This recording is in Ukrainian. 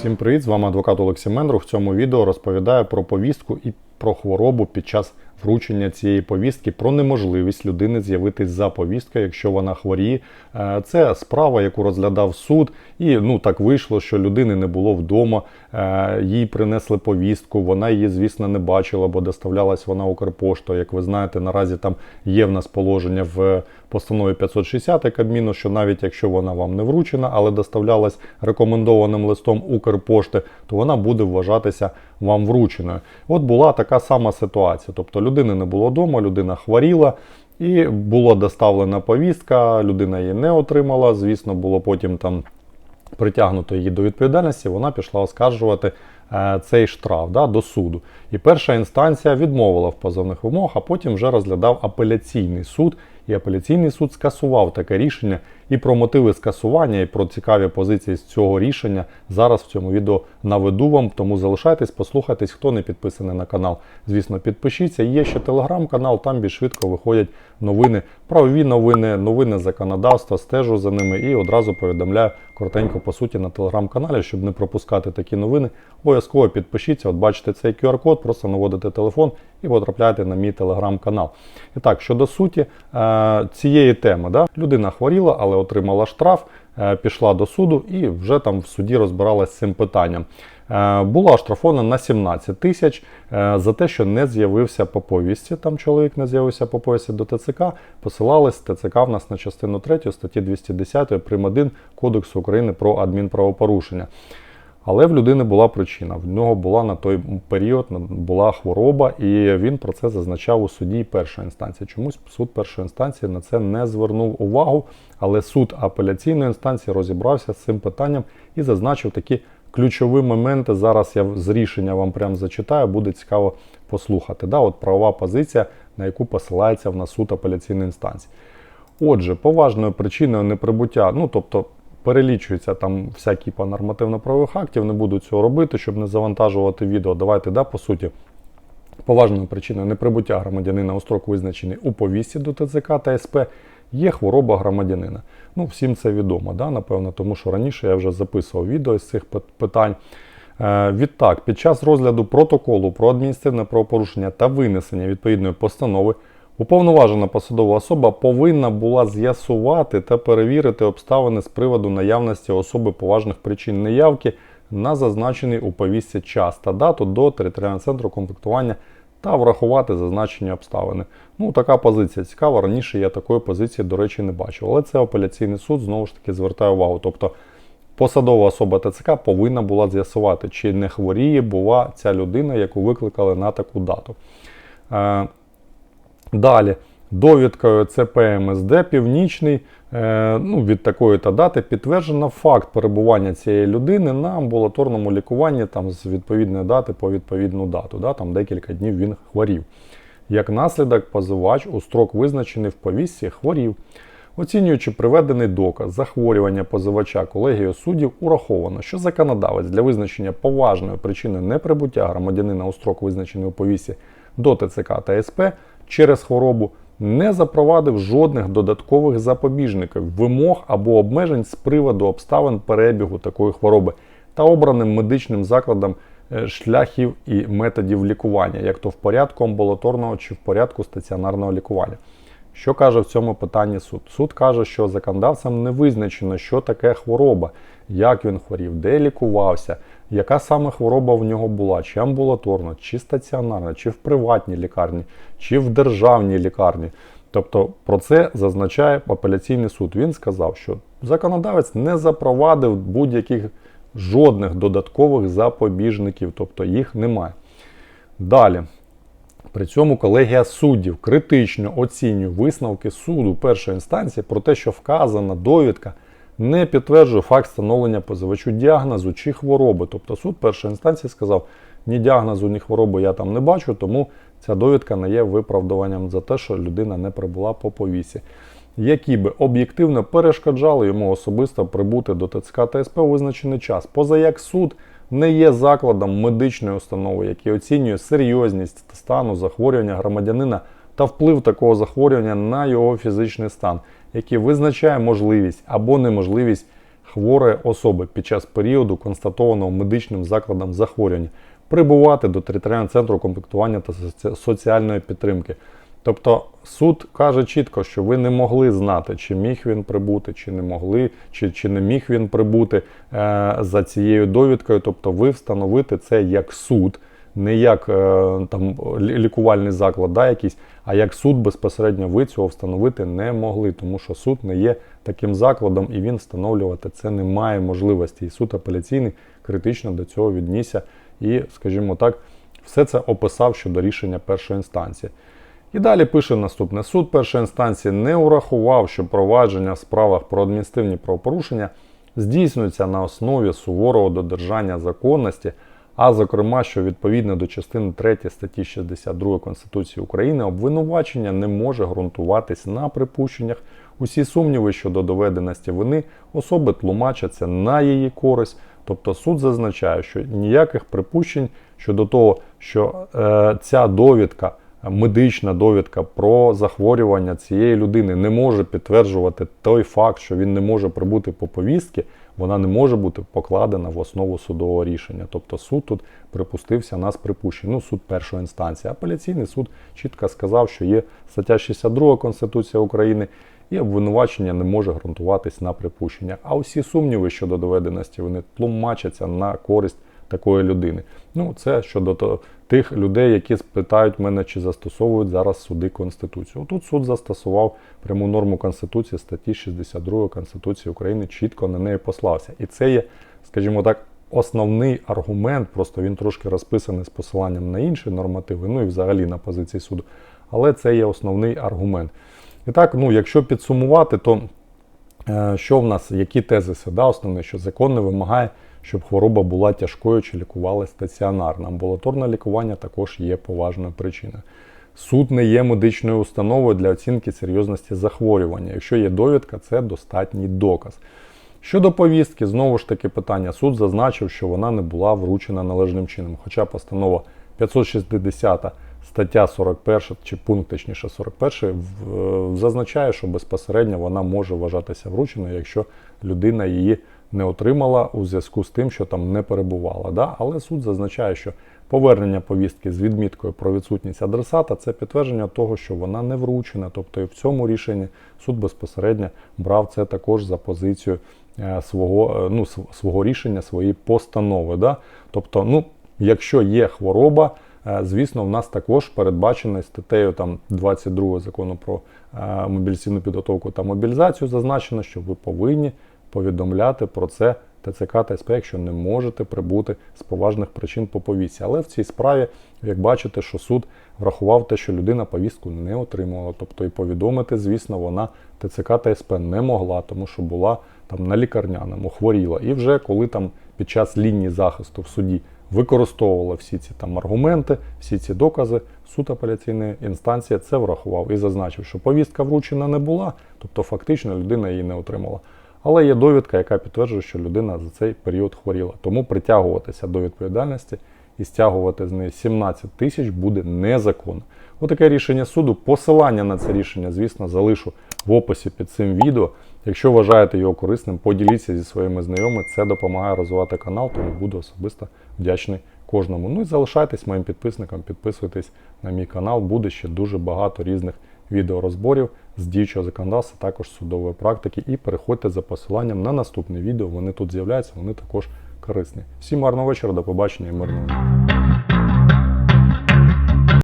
Всім привіт! З вами адвокат Олексій Мендрух. В цьому відео розповідаю про повістку і про хворобу під час вручення цієї повістки, про неможливість людини з'явитись за повісткою, якщо вона хворіє. Е, Це справа, яку розглядав суд, і ну так вийшло, що людини не було вдома. Е, Їй принесли повістку. Вона її, звісно, не бачила, бо доставлялась вона Укрпоштою. Як ви знаєте, наразі там є в нас положення в постанові 560 Кабміну, що навіть якщо вона вам не вручена, але доставлялась рекомендованим листом Укрпошти, то вона буде вважатися вам врученою. От була така сама ситуація. Тобто людини не було вдома, людина хворіла. І була доставлена повістка, людина її не отримала. Звісно, було потім там притягнуто її до відповідальності, вона пішла оскаржувати е, цей штраф да, до суду. І перша інстанція відмовила в позовних вимогах, а потім вже розглядав апеляційний суд. І апеляційний суд скасував таке рішення. І про мотиви скасування, і про цікаві позиції з цього рішення зараз в цьому відео наведу вам. Тому залишайтесь, послухайтесь, хто не підписаний на канал. Звісно, підпишіться. Є ще телеграм-канал, там більш швидко виходять новини, правові новини, новини законодавства, стежу за ними і одразу повідомляю коротенько по суті на телеграм-каналі, щоб не пропускати такі новини. Обов'язково підпишіться. От бачите цей QR-код, просто наводите телефон і потрапляєте на мій телеграм-канал. І так, щодо суті е, цієї теми, да? людина хворіла, але отримала штраф, е, пішла до суду і вже там в суді розбиралася з цим питанням. Е, Була оштрафована на 17 тисяч е, за те, що не з'явився по повісті. Там чоловік не з'явився по повісті до ТЦК. Посилались ТЦК в нас на частину 3 статті 210 прим. 1 Кодексу України про адмінправопорушення. Але в людини була причина. В нього була на той період була хвороба, і він про це зазначав у суді першої інстанції. Чомусь суд першої інстанції на це не звернув увагу, але суд апеляційної інстанції розібрався з цим питанням і зазначив такі ключові моменти. Зараз я з рішення вам прямо зачитаю, буде цікаво послухати. Да, от правова позиція, на яку посилається в нас суд апеляційної інстанції. Отже, поважною причиною неприбуття, ну тобто перелічується там вся кіпа нормативно-правових актів, не буду цього робити, щоб не завантажувати відео. Давайте, да, по суті, поважною причиною неприбуття громадянина у строк визначений у повісті до ТЦК та СП є хвороба громадянина. Ну, всім це відомо, да, напевно, тому що раніше я вже записував відео з цих питань. Е, Відтак, під час розгляду протоколу про адміністративне правопорушення та винесення відповідної постанови Уповноважена посадова особа повинна була з'ясувати та перевірити обставини з приводу наявності особи поважних причин неявки на зазначений у повістці час та дату до територіального центру комплектування та врахувати зазначені обставини. Ну, така позиція цікава. Раніше я такої позиції, до речі, не бачив. Але це апеляційний суд знову ж таки звертає увагу. Тобто посадова особа ТЦК повинна була з'ясувати, чи не хворіє була ця людина, яку викликали на таку дату. Далі, довідкою ЦПМСД Північний е, ну, від такої та дати підтверджено факт перебування цієї людини на амбулаторному лікуванні там, з відповідної дати по відповідну дату. Да, там Декілька днів він хворів. Як наслідок, позивач у строк визначений в повістці хворів. Оцінюючи приведений доказ захворювання позивача колегією суддів, ураховано, що законодавець для визначення поважної причини неприбуття громадянина у строк визначений у повісті до ТЦК та СП через хворобу не запровадив жодних додаткових запобіжників, вимог або обмежень з приводу обставин перебігу такої хвороби та обраним медичним закладом е, шляхів і методів лікування, як то в порядку амбулаторного чи в порядку стаціонарного лікування. Що каже в цьому питанні суд? Суд каже, що законодавцям не визначено, що таке хвороба, як він хворів, де лікувався, яка саме хвороба в нього була, чи амбулаторна, чи стаціонарна, чи в приватній лікарні, чи в державній лікарні. Тобто про це зазначає апеляційний суд. Він сказав, що законодавець не запровадив будь-яких жодних додаткових запобіжників, тобто їх немає. Далі. При цьому колегія суддів критично оцінює висновки суду першої інстанції про те, що вказана довідка не підтверджує факт встановлення позивачу діагнозу чи хвороби. Тобто суд першої інстанції сказав, ні діагнозу, ні хвороби я там не бачу, тому ця довідка не є виправдуванням за те, що людина не прибула по повісі. Які би об'єктивно перешкоджали йому особисто прибути до ТЦК та СП у визначений час, поза як суд не є закладом медичної установи, який оцінює серйозність стану захворювання громадянина та вплив такого захворювання на його фізичний стан, який визначає можливість або неможливість хворої особи під час періоду констатованого медичним закладом захворювання прибувати до територіального центру комплектування та соціальної підтримки. Тобто суд каже чітко, що ви не могли знати, чи міг він прибути, чи не могли, чи, чи не міг він прибути е, за цією довідкою. Тобто ви встановити це як суд, не як е, там лікувальний заклад, да, якийсь, а як суд безпосередньо ви цього встановити не могли, тому що суд не є таким закладом і він встановлювати це не має можливості. І суд апеляційний критично до цього віднісся і, скажімо так, все це описав щодо рішення першої інстанції. І далі пише наступне: суд першої інстанції не урахував, що провадження в справах про адміністративні правопорушення здійснюється на основі суворого додержання законності, а зокрема, що відповідно до частини 3 статті 62 Конституції України обвинувачення не може ґрунтуватись на припущеннях. Усі сумніви щодо доведеності вини особи тлумачаться на її користь. Тобто суд зазначає, що ніяких припущень щодо того, що е, ця довідка медична довідка про захворювання цієї людини не може підтверджувати той факт, що він не може прибути по повістці, вона не може бути покладена в основу судового рішення. Тобто суд тут припустився нас припущень. Ну, суд першої інстанції. Апеляційний суд чітко сказав, що є стаття 62 Конституції України. І обвинувачення не може ґрунтуватись на припущення. А усі сумніви щодо доведеності вони тлумачаться на користь такої людини. Ну, це щодо тих людей, які спитають мене, чи застосовують зараз суди Конституцію. Тут суд застосував пряму норму Конституції статті 62 Конституції України, чітко на неї послався. І це є, скажімо так, основний аргумент, просто він трошки розписаний з посиланням на інші нормативи, ну і взагалі на позиції суду. Але це є основний аргумент. І так, ну, якщо підсумувати, то Е, Що в нас, які тезиси? Да, основне, що закон не вимагає, щоб хвороба була тяжкою чи лікувалася стаціонарно. Амбулаторне лікування також є поважною причиною. Суд не є медичною установою для оцінки серйозності захворювання. Якщо є довідка, це достатній доказ. Щодо повістки, знову ж таки питання. Суд зазначив, що вона не була вручена належним чином. Хоча постанова 560 стаття 41 чи пункт, точніше 41, зазначає, що безпосередньо вона може вважатися врученою, якщо людина її не отримала у зв'язку з тим, що там не перебувала. Да? Але суд зазначає, що повернення повістки з відміткою про відсутність адресата це підтвердження того, що вона не вручена. Тобто і в цьому рішенні суд безпосередньо брав це також за позицію е, свого, е, ну, свого рішення, своєї постанови. Да? Тобто, ну, якщо є хвороба, е, звісно, в нас також передбачено статтею там 22 закону про мобілізаційну підготовку та мобілізацію зазначено, що ви повинні повідомляти про це ТЦК та СП, якщо не можете прибути з поважних причин по повістці. Але в цій справі, як бачите, що суд врахував те, що людина повістку не отримувала. Тобто і повідомити, звісно, вона ТЦК та СП не могла, тому що була там на лікарняному, хворіла. І вже коли там під час лінії захисту в суді використовувала всі ці там аргументи, всі ці докази, суд апеляційної інстанції це врахував і зазначив, що повістка вручена не була, тобто фактично людина її не отримала. Але є довідка, яка підтверджує, що людина за цей період хворіла. Тому притягуватися до відповідальності і стягувати з неї 17 тисяч буде незаконно. Отаке рішення суду. Посилання на це рішення, звісно, залишу в описі під цим відео. Якщо вважаєте його корисним, поділіться зі своїми знайомими. Це допомагає розвивати канал, тому буду особисто вдячний кожному. Ну і залишайтесь моїм підписником, підписуйтесь на мій канал. Буде ще дуже багато різних відеорозборів з діючого законодавства, також судової практики. І переходьте за посиланням на наступне відео. Вони тут з'являються, вони також корисні. Всім гарного вечора, до побачення і мирного.